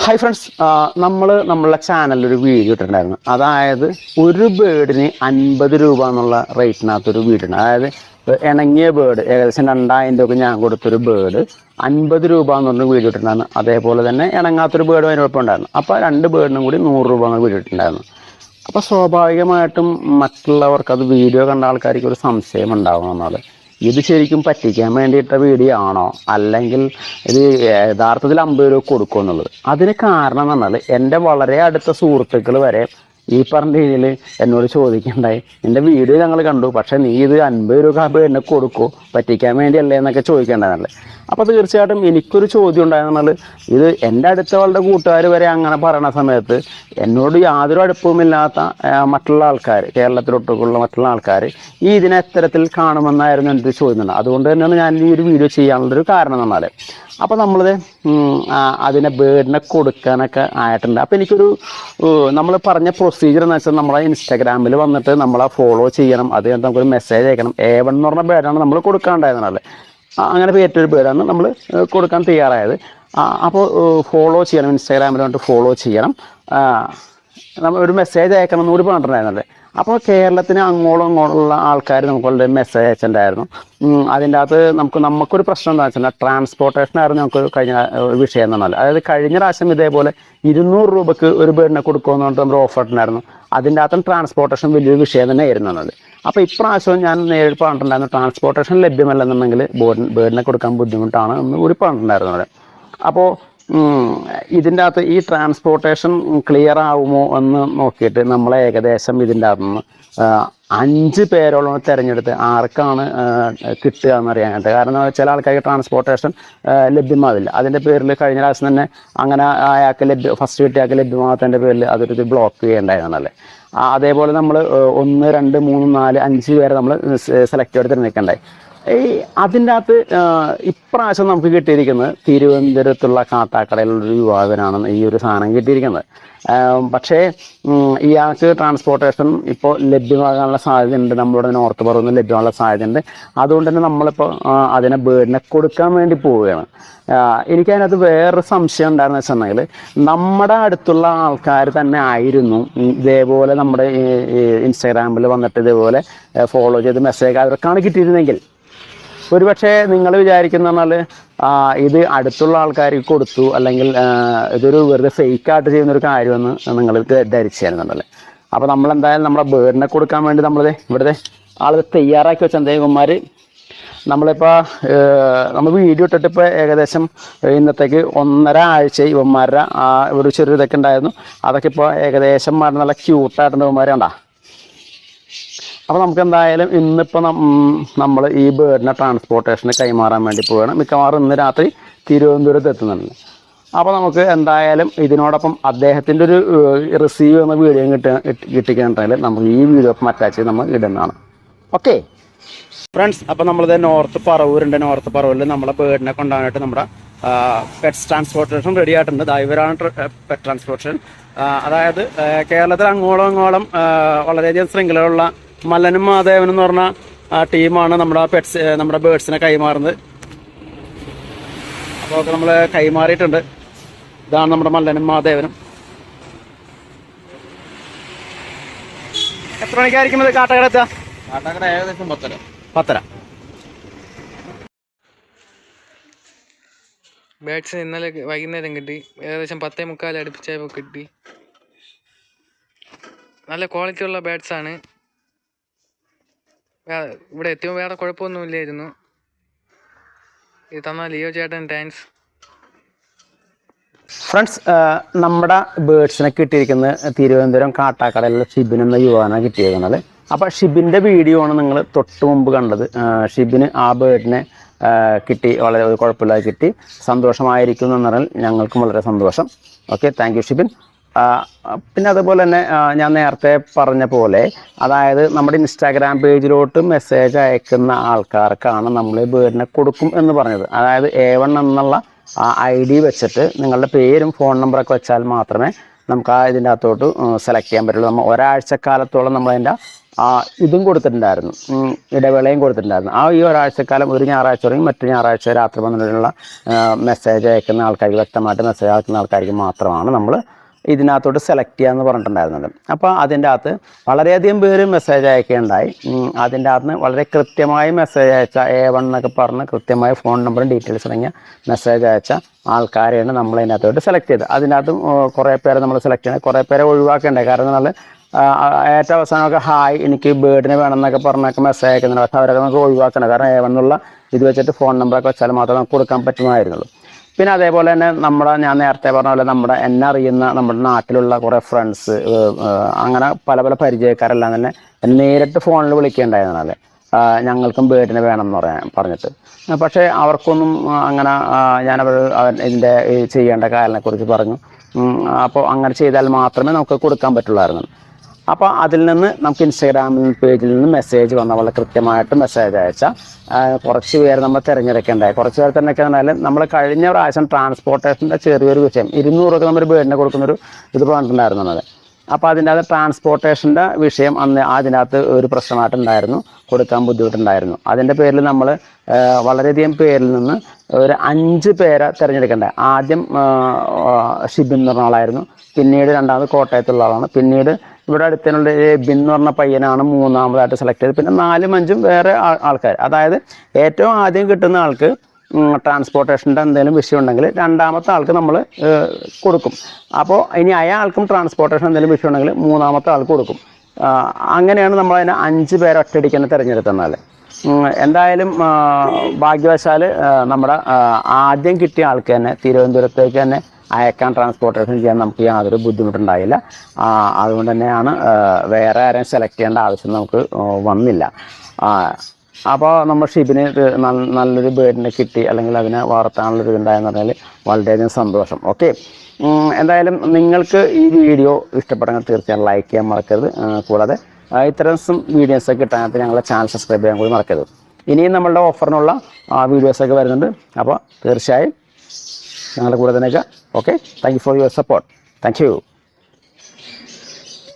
Hi friends നമ്മൾ നമ്മളുടെ ചാനലിൽ ഒരു വീഡിയോ ഇട്ടിട്ടുണ്ടായിരുന്നു. അതായത് ഒരു ബേർഡിന് അൻപത് രൂപ എന്നുള്ള റേറ്റിനകത്തൊരു വീഡിയോ അതായത് ഇണങ്ങിയ ബേർഡ് ഏകദേശം രണ്ടായിരം രൂപ ഞാൻ കൊടുത്തൊരു ബേർഡ് അൻപത് രൂപ എന്ന് പറഞ്ഞ വീഡിയോ ഇട്ടിട്ടുണ്ടായിരുന്നു. അതേപോലെ തന്നെ ഇണങ്ങാത്തൊരു ബേർഡ് അതിന് ഉണ്ടായിരുന്നു. അപ്പോൾ രണ്ട് ബേർഡിനും കൂടി നൂറ് രൂപ വീഡിയോ ഇട്ടിട്ടുണ്ടായിരുന്നു. അപ്പോൾ സ്വാഭാവികമായിട്ടും മറ്റുള്ളവർക്ക് അത് വീഡിയോ കണ്ട ആൾക്കാർക്ക് ഒരു സംശയം ഉണ്ടാവും എന്നാൽ ഇത് ശരിക്കും പറ്റിക്കാൻ വേണ്ടിയിട്ട വീഡിയോ ആണോ? അല്ലെങ്കിൽ ഇത് യഥാർത്ഥത്തിൽ അമ്പത് രൂപ കൊടുക്കും എന്നുള്ളത്? അതിന് കാരണം എന്ന് പറഞ്ഞാൽ എന്റെ വളരെ അടുത്ത സുഹൃത്തുക്കൾ വരെ ഈ പറഞ്ഞ രീതിയിൽ എന്നോട് ചോദിക്കണ്ടായി എന്റെ വീഡിയോ ഞങ്ങൾ കണ്ടു പക്ഷേ നീ ഇത് അൻപത് രൂപ എന്നെ കൊടുക്കൂ പറ്റിക്കാൻ വേണ്ടിയല്ലേ? എന്നൊക്കെ ചോദിക്കേണ്ടതല്ലേ അപ്പോൾ തീർച്ചയായിട്ടും എനിക്കൊരു ചോദ്യം ഉണ്ടായിരുന്നാൽ ഇത് എന്റെ അടുത്തവളുടെ കൂട്ടുകാർ വരെ അങ്ങനെ പറയണ സമയത്ത് എന്നോട് യാതൊരു അടുപ്പവുമില്ലാത്ത മറ്റുള്ള ആൾക്കാർ കേരളത്തിലൊട്ടുള്ള മറ്റുള്ള ആൾക്കാർ ഈ ഇതിനെ എത്തരത്തിൽ കാണുമെന്നായിരുന്നു എന്റെ ചോദ്യം അതുകൊണ്ട് തന്നെയാണ് ഞാൻ ഈ ഒരു വീഡിയോ ചെയ്യാനുള്ളൊരു കാരണം എന്ന് പറഞ്ഞാൽ അപ്പോൾ നമ്മളിത് അതിനെ ബേർഡിനെ കൊടുക്കാനൊക്കെ ആയിട്ടുണ്ട്. അപ്പോൾ എനിക്കൊരു നമ്മൾ പറഞ്ഞ പ്രൊസീജിയർ എന്ന് വെച്ചാൽ നമ്മളെ ഇൻസ്റ്റാഗ്രാമിൽ വന്നിട്ട് നമ്മളെ ഫോളോ ചെയ്യണം. അത് നമുക്കൊരു മെസ്സേജ് അയക്കണം. ഏവൺ എന്ന് പറഞ്ഞ ബേർഡാണ് നമ്മൾ കൊടുക്കാണ്ടായിരുന്നല്ലേ അങ്ങനെ പേറ്റൊരു പേരാണ് നമ്മൾ കൊടുക്കാൻ തയ്യാറായത്. അപ്പോൾ ഫോളോ ചെയ്യണം ഇൻസ്റ്റാഗ്രാമിൽ വന്നിട്ട് ഫോളോ ചെയ്യണം. ഒരു മെസ്സേജ് അയക്കണം എന്നുകൂടി പറഞ്ഞിട്ടുണ്ടായിരുന്നല്ലേ? അപ്പോൾ കേരളത്തിന് അങ്ങോളം അങ്ങോളമുള്ള ആൾക്കാർ നമുക്ക് മെസ്സേജ് അയച്ചിട്ടുണ്ടായിരുന്നു. അതിന്റെ അകത്ത് നമുക്ക് നമുക്കൊരു പ്രശ്നം എന്താണെന്ന് വെച്ചാൽ ട്രാൻസ്പോർട്ടേഷൻ ആയിരുന്നു നമുക്ക് കഴിഞ്ഞ വിഷയം എന്ന് പറഞ്ഞാൽ അതായത് കഴിഞ്ഞ പ്രാവശ്യം ഇതേപോലെ ഇരുന്നൂറ് രൂപയ്ക്ക് ഒരു ബേഡിനെ കൊടുക്കുമെന്ന് പറഞ്ഞിട്ട് നമ്മൾ ഓഫർ ഇട്ടുണ്ടായിരുന്നു. അതിന്റെ അകത്തും ട്രാൻസ്പോർട്ടേഷൻ വലിയൊരു വിഷയം തന്നെ ആയിരുന്നു എന്നത് അപ്പോൾ ഇപ്രാവശ്യം ഞാൻ നേരിട്ട് പറഞ്ഞിട്ടുണ്ടായിരുന്നു ട്രാൻസ്പോർട്ടേഷൻ ലഭ്യമല്ലെന്നുണ്ടെങ്കിൽ ബോർഡിന് ബേഡിനെ കൊടുക്കാൻ ബുദ്ധിമുട്ടാണ് എന്ന് കൂടി പറഞ്ഞിട്ടുണ്ടായിരുന്നു അവിടെ. അപ്പോൾ ഇതിന്റെ അകത്ത് ഈ ട്രാൻസ്പോർട്ടേഷൻ ക്ലിയർ ആവുമോ എന്ന് നോക്കിയിട്ട് നമ്മൾ ഏകദേശം ഇതിന്റെ അകത്ത് നിന്ന് അഞ്ച് പേരോളം തിരഞ്ഞെടുത്ത് ആർക്കാണ് കിട്ടുക എന്നറിയാനായിട്ട് കാരണം ചില ആൾക്കാർക്ക് ട്രാൻസ്പോർട്ടേഷൻ ലഭ്യമാവില്ല. അതിന്റെ പേരിൽ കഴിഞ്ഞ പ്രാവശ്യം തന്നെ അങ്ങനെ അയാൾക്ക് ലഭ്യ ഫസ്റ്റ് കിട്ടിയാൾക്ക് ലഭ്യമാകാത്തതിന്റെ പേരിൽ അതൊരു ബ്ലോക്ക് ചെയ്യേണ്ടായിരുന്നല്ലേ അതേപോലെ നമ്മൾ ഒന്ന് രണ്ട് മൂന്ന് നാല് അഞ്ച് പേരെ നമ്മൾ സെലക്ട് ചെയ്ത് തിരഞ്ഞെടുക്കണ്ടായി. ഈ അതിന്റെ അകത്ത് ഇപ്രാവശ്യം നമുക്ക് കിട്ടിയിരിക്കുന്നത് തിരുവനന്തപുരത്തുള്ള കാട്ടാക്കടയിലുള്ളൊരു യുവാവിനാണ് ഈ ഒരു സാധനം കിട്ടിയിരിക്കുന്നത്. പക്ഷേ ഇയാൾക്ക് ട്രാൻസ്പോർട്ടേഷൻ ഇപ്പോൾ ലഭ്യമാകാനുള്ള സാധ്യതയുണ്ട്. നമ്മളുടെ നോർത്ത് പറന്ന് ലഭ്യമാകാനുള്ള സാധ്യതയുണ്ട്. അതുകൊണ്ട് തന്നെ നമ്മളിപ്പോൾ അതിനെ ബേഡിനെ കൊടുക്കാൻ വേണ്ടി പോവുകയാണ്. എനിക്കതിനകത്ത് വേറൊരു സംശയം ഉണ്ടായിരുന്നു വെച്ചിട്ടുണ്ടെങ്കിൽ നമ്മുടെ അടുത്തുള്ള ആൾക്കാർ തന്നെ ആയിരുന്നു. ഇതേപോലെ നമ്മുടെ ഇൻസ്റ്റാഗ്രാമിൽ വന്നിട്ട് ഇതേപോലെ ഫോളോ ചെയ്ത് മെസ്സേജ് അവർക്കാണ് കിട്ടിയിരുന്നെങ്കിൽ. ഒരുപക്ഷെ നിങ്ങൾ വിചാരിക്കുന്ന പറഞ്ഞാൽ ഇത് അടുത്തുള്ള ആൾക്കാർക്ക് കൊടുത്തു അല്ലെങ്കിൽ ഇതൊരു വെറുതെ ഫേക്കായിട്ട് ചെയ്യുന്ന ഒരു കാര്യമെന്ന് നിങ്ങൾ ധരിച്ചായിരുന്നുണ്ടല്ലേ അപ്പോൾ നമ്മൾ എന്തായാലും നമ്മളെ ബേർഡിനെ കൊടുക്കാൻ വേണ്ടി നമ്മൾ ഇവിടുത്തെ ആളിത് തയ്യാറാക്കി വെച്ച ദേവന്മാർ നമ്മളിപ്പോൾ നമ്മൾ വീഡിയോ ഇട്ടിട്ട് ഇപ്പോൾ ഏകദേശം ഇന്നത്തേക്ക് ഒന്നര ആഴ്ച ഇവന്മാരുടെ ആ ഒരു ചെറിയ ഇതൊക്കെ ഉണ്ടായിരുന്നു. അതൊക്കെ ഇപ്പോൾ ഏകദേശം നല്ല ക്യൂട്ടായിട്ടുണ്ട് ഇവന്മാരെ ഉണ്ടാ അപ്പോൾ നമുക്ക് എന്തായാലും ഇന്നിപ്പോൾ നമ്മൾ ഈ ബേർഡിനെ ട്രാൻസ്പോർട്ടേഷന് കൈമാറാൻ വേണ്ടി പോവുകയാണ് മിക്കവാറും ഇന്ന് രാത്രി തിരുവനന്തപുരത്ത് എത്തുന്നുണ്ട്. അപ്പോൾ നമുക്ക് എന്തായാലും ഇതിനോടൊപ്പം അദ്ദേഹത്തിന്റെ ഒരു റിസീവ് എന്ന വീഡിയോ കിട്ടുക കിട്ടിക്കഴിഞ്ഞിട്ടുണ്ടെങ്കിൽ നമുക്ക് ഈ വീഡിയോ ഒപ്പം അറ്റാച്ച് ചെയ്ത് നമ്മൾ ഇടുന്നതാണ്. ഓക്കെ ഫ്രണ്ട്സ് അപ്പോൾ നമ്മളിത് നോർത്ത് പറവൂരുണ്ട്. നോർത്ത് പറവൂരിൽ നമ്മളെ ബേർഡിനെ കൊണ്ടുപോകാനായിട്ട് നമ്മുടെ പെറ്റ്സ് ട്രാൻസ്പോർട്ടേഷൻ റെഡി ആയിട്ടുണ്ട്. ദൈവരാണ് പെറ്റ് ട്രാൻസ്പോർട്ടേഷൻ അതായത് കേരളത്തിൽ അങ്ങോളം അങ്ങോളം വളരെയധികം ശൃംഖലയുള്ള മല്ലനും മാധവനും എന്ന് പറഞ്ഞ ആ, ടീമാണ് നമ്മുടെ പെറ്റ്സ് നമ്മുടെ ബേഡ്സിനെ കൈമാറുന്നത്. അപ്പോൾ ഒക്കെ നമ്മൾ കൈമാറിയിട്ടുണ്ട്. ഇതാണ് നമ്മുടെ മല്ലനും മാധവനും. എത്ര മണിക്കായിരിക്കും ഇത് കാട്ടകട എത്തുക? കാട്ടകട ഏകദേശം പത്തര. പത്തര. ബാറ്റ്സ് ഇന്നലെ വൈകുന്നേരം കിട്ടി. ഏകദേശം പത്തേ മുക്കാൽ അടുപ്പിച്ചായപ്പോൾ കിട്ടി. നല്ല ക്വാളിറ്റി ഉള്ള ബാറ്റ്സ് ആണ്. വേ- ഇവിടെ എത്തിയപ്പോൾ വേറെ കുഴപ്പമൊന്നുമില്ലായിരുന്നു. ഇത് തന്ന ലിയോ ചേട്ടൻ താങ്ക്സ് ഫ്രണ്ട്സ് നമ്മുടെ ബേഡ്സിനെ കിട്ടിയിരിക്കുന്നത് തിരുവനന്തപുരം കാട്ടാക്കടയിൽ ഷിബിൻ എന്ന യുവാനാണ് കിട്ടിയിരിക്കുന്നത്. അപ്പോൾ ഷിബിന്റെ വീഡിയോ ആണ് നിങ്ങൾ തൊട്ട് മുമ്പ് കണ്ടത്. ഷിബിന് ആ ബേഡിനെ കിട്ടി വളരെ കുഴപ്പമില്ലാതെ കിട്ടി. സന്തോഷമായിരിക്കുന്നു എന്ന് പറഞ്ഞാൽ ഞങ്ങൾക്കും വളരെ സന്തോഷം. Okay thank Shibin. പിന്നെ അതുപോലെ തന്നെ ഞാൻ നേരത്തെ പറഞ്ഞ പോലെ അതായത് നമ്മുടെ ഇൻസ്റ്റാഗ്രാം പേജിലോട്ട് മെസ്സേജ് അയക്കുന്ന ആൾക്കാർക്കാണ് നമ്മൾ ബേഡിനെ കൊടുക്കും എന്ന് പറഞ്ഞത്. അതായത് എ വൺ എന്നുള്ള ആ ഐ ഡി വെച്ചിട്ട് നിങ്ങളുടെ പേരും ഫോൺ നമ്പറൊക്കെ വെച്ചാൽ മാത്രമേ നമുക്ക് ആ ഇതിന്റെ അകത്തോട്ട് സെലക്ട് ചെയ്യാൻ പറ്റുള്ളൂ. നമ്മൾ ഒരാഴ്ചക്കാലത്തോളം നമ്മൾ അതിന്റെ ആ ഇതും കൊടുത്തിട്ടുണ്ടായിരുന്നു. ഇടവേളയും കൊടുത്തിട്ടുണ്ടായിരുന്നു. ആ ഈ ഒരാഴ്ചക്കാലം ഒരു ഞായറാഴ്ച തുടങ്ങി മറ്റു ഞായറാഴ്ച രാത്രി പന്ത്രണ്ടിനുള്ള മെസ്സേജ് അയക്കുന്ന ആൾക്കാർക്ക് വ്യക്തമായിട്ട് മെസ്സേജ് അയക്കുന്ന ആൾക്കാർക്ക് മാത്രമാണ് നമ്മൾ ഇതിനകത്തോട്ട് സെലക്ട് ചെയ്യാന്ന് പറഞ്ഞിട്ടുണ്ടായിരുന്നത്. അപ്പോൾ അതിന്റെ അകത്ത് വളരെയധികം പേര് മെസ്സേജ് അയക്കുകയുണ്ടായി. അതിന്റെ അകത്ത് വളരെ കൃത്യമായി മെസ്സേജ് അയച്ച എ വൺ എന്നൊക്കെ പറഞ്ഞ് കൃത്യമായ ഫോൺ നമ്പറും ഡീറ്റെയിൽസ് അടങ്ങിയ മെസ്സേജ് അയച്ച ആൾക്കാരെയാണ് നമ്മൾ അതിനകത്തോട്ട് സെലക്ട് ചെയ്തത്. അതിനകത്തും കുറേ പേരെ നമ്മൾ സെലക്ട് ചെയ്യണം. കുറേ പേരെ ഒഴിവാക്കേണ്ടത് കാരണം നമ്മൾ ഏറ്റവും അവസാനമൊക്കെ ഹായ് എനിക്ക് ബേർഡിനെ വേണം എന്നൊക്കെ പറഞ്ഞൊക്കെ മെസ്സേജ് അയക്കുന്നുണ്ട്. പക്ഷേ അവരൊക്കെ നമുക്ക് ഒഴിവാക്കണം. കാരണം എ എന്നുള്ള ഇത് വെച്ചിട്ട് ഫോൺ നമ്പറൊക്കെ വെച്ചാൽ മാത്രമേ നമുക്ക് കൊടുക്കാൻ പറ്റുമായിരുന്നുള്ളൂ പിന്നെ അതേപോലെ തന്നെ നമ്മുടെ ഞാൻ നേരത്തെ പറഞ്ഞ പോലെ നമ്മുടെ എന്നെ അറിയുന്ന നമ്മുടെ നാട്ടിലുള്ള കുറേ ഫ്രണ്ട്സ് അങ്ങനെ പല പല പരിചയക്കാരെല്ലാം തന്നെ നേരിട്ട് ഫോണിൽ വിളിക്കേണ്ടായിരുന്നാലേ ഞങ്ങൾക്കും ബേഡിനെ വേണം എന്ന് പറയാൻ പറഞ്ഞിട്ട്. പക്ഷെ അവർക്കൊന്നും അങ്ങനെ ഞാനവർ ഇതിന്റെ ചെയ്യേണ്ട കാര്യങ്ങളെക്കുറിച്ച് പറഞ്ഞു. അപ്പോൾ അങ്ങനെ ചെയ്താൽ മാത്രമേ നമുക്ക് കൊടുക്കാൻ പറ്റുള്ളായിരുന്നു. അപ്പോൾ അതിൽ നിന്ന് നമുക്ക് ഇൻസ്റ്റാഗ്രാമിൽ പേജിൽ നിന്ന് മെസ്സേജ് വന്ന വളരെ കൃത്യമായിട്ട് മെസ്സേജ് അയച്ചാൽ കുറച്ച് പേര് നമ്മൾ തിരഞ്ഞെടുക്കേണ്ടായി കുറച്ച് പേർ തന്നെ നമ്മൾ കഴിഞ്ഞ പ്രാവശ്യം ട്രാൻസ്പോർട്ടേഷന്റെ ചെറിയൊരു വിഷയം. ഇരുന്നൂറ് രൂപ നമ്മൾ ബേഡിനെ കൊടുക്കുന്നൊരു ഇത് പറഞ്ഞിട്ടുണ്ടായിരുന്നത് അപ്പോൾ അതിന്റെ അത് ട്രാൻസ്പോർട്ടേഷന്റെ വിഷയം അന്ന് അതിനകത്ത് ഒരു പ്രശ്നമായിട്ടുണ്ടായിരുന്നു കൊടുക്കാൻ ബുദ്ധിമുട്ടുണ്ടായിരുന്നു. അതിന്റെ പേരിൽ നമ്മൾ വളരെയധികം പേരിൽ നിന്ന് ഒരു അഞ്ച് പേരെ തിരഞ്ഞെടുക്കേണ്ടത് ആദ്യം ഷിബിൻ എന്ന് പറഞ്ഞ ആളായിരുന്നു. പിന്നീട് രണ്ടാമത് കോട്ടയത്തുള്ള ആളാണ്. പിന്നീട് ഇവിടെ അടുത്തുള്ള ബിൻ എന്ന് പറഞ്ഞ പയ്യനാണ് മൂന്നാമതായിട്ട് സെലക്ട് ചെയ്തത്. പിന്നെ നാലും അഞ്ചും വേറെ ആൾക്കാർ അതായത് ഏറ്റവും ആദ്യം കിട്ടുന്ന ആൾക്ക് ട്രാൻസ്പോർട്ടേഷന്റെ എന്തെങ്കിലും വിഷയം ഉണ്ടെങ്കിൽ രണ്ടാമത്തെ ആൾക്ക് നമ്മൾ കൊടുക്കും. അപ്പോൾ ഇനി അയാൾക്കും ട്രാൻസ്പോർട്ടേഷൻ എന്തെങ്കിലും വിഷയം ഉണ്ടെങ്കിൽ മൂന്നാമത്തെ ആൾക്ക് കൊടുക്കും. അങ്ങനെയാണ് നമ്മൾ അതിനെ അഞ്ച് പേരെ ഒറ്റയടിക്ക് തന്നെ എന്തായാലും ഭാഗ്യവശാൽ നമ്മുടെ ആദ്യം കിട്ടിയ ആൾക്ക് തന്നെ തിരുവനന്തപുരത്തേക്ക് തന്നെ അയക്കാൻ ട്രാൻസ്പോർട്ടേഷൻ ചെയ്യാൻ നമുക്ക് യാതൊരു ബുദ്ധിമുട്ടുണ്ടായില്ല. അതുകൊണ്ട് തന്നെയാണ് വേറെ ആരെയും സെലക്ട് ചെയ്യേണ്ട ആവശ്യം നമുക്ക് വന്നില്ല. അപ്പോൾ നമ്മൾ ഷിബിന് നല്ലൊരു ബേഡിനെ കിട്ടി അല്ലെങ്കിൽ അതിനെ വളർത്താനുള്ളൊരു ഇതുണ്ടായെന്ന് പറഞ്ഞാൽ വളരെയധികം സന്തോഷം. ഓക്കെ എന്തായാലും നിങ്ങൾക്ക് ഈ വീഡിയോ ഇഷ്ടപ്പെടുമെങ്കിൽ തീർച്ചയായും ലൈക്ക് ചെയ്യാൻ മറക്കരുത്. കൂടാതെ ഇത്തരം വീഡിയോസൊക്കെ കിട്ടാനായിട്ട് ഞങ്ങളെ ചാനൽ സബ്സ്ക്രൈബ് ചെയ്യാൻ കൂടി മറക്കരുത്. ഇനിയും നമ്മളുടെ ഓഫറിനുള്ള വീഡിയോസൊക്കെ വരുന്നുണ്ട്. അപ്പോൾ തീർച്ചയായും ഞങ്ങളുടെ കൂടെ തന്നെ Okay, thank you for your support. Thank you.